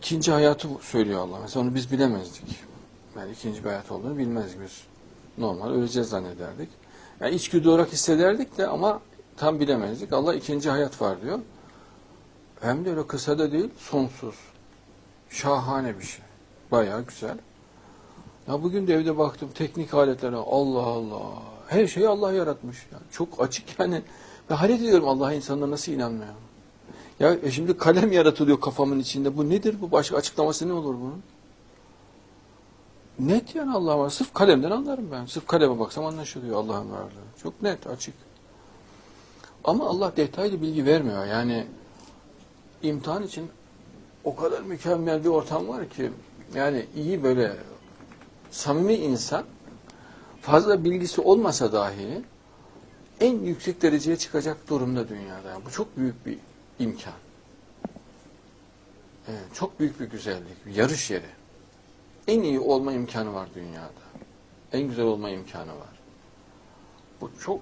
ikinci hayatı söylüyor Allah. Mesela onu biz bilemezdik. Yani ikinci bir hayat olduğunu bilmezdik biz. Normal öleceğiz zannederdik. Yani içgüdü olarak hissederdik de ama tam bilemezdik. Allah ikinci hayat var diyor. Hem de öyle kısa da değil, sonsuz. Şahane bir şey. Bayağı güzel. Ya bugün de evde baktım teknik aletlere Allah Allah. Her şeyi Allah yaratmış. Yani çok açık yani. Ben hayret ediyorum Allah'a insanlar nasıl inanmıyor. Ya e şimdi kalem yaratılıyor kafamın içinde. Bu nedir bu? Başka açıklaması ne olur bunun? Net yani Allah var. Sırf kalemden anlarım ben. Sırf kaleme baksam anlaşılıyor Allah'ın varlığı. Çok net, açık. Ama Allah detaylı bilgi vermiyor. Yani imtihan için o kadar mükemmel bir ortam var ki yani iyi böyle samimi insan fazla bilgisi olmasa dahi en yüksek dereceye çıkacak durumda dünyada. Yani bu çok büyük bir imkan. Evet, çok büyük bir güzellik, bir yarış yeri. En iyi olma imkanı var dünyada. En güzel olma imkanı var. Bu çok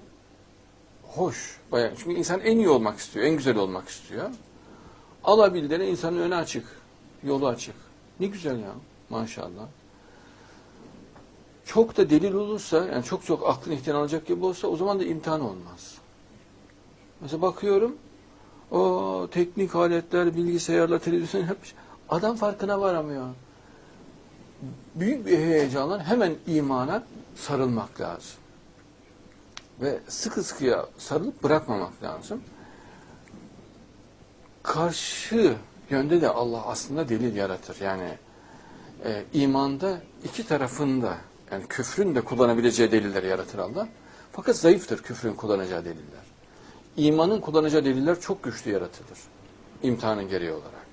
hoş. Bayağı. Çünkü insan en iyi olmak istiyor, en güzel olmak istiyor. Alabildiğine insanın önü açık, yolu açık. Ne güzel ya maşallah. Çok da delil olursa, yani çok çok aklın ihtiyan alacak gibi olsa o zaman da imtihan olmaz. Mesela bakıyorum, o teknik aletler, bilgisayarlar, televizyon hep adam farkına varamıyor. Büyük bir heyecanla hemen imana sarılmak lazım. Ve sıkı sıkıya sarılıp bırakmamak lazım. Karşı yönde de Allah aslında delil yaratır. Yani e, imanda iki tarafında yani küfrün de kullanabileceği deliller yaratır Allah. Fakat zayıftır küfrün kullanacağı deliller. İmanın kullanacağı deliller çok güçlü yaratılır. İmtihanın gereği olarak.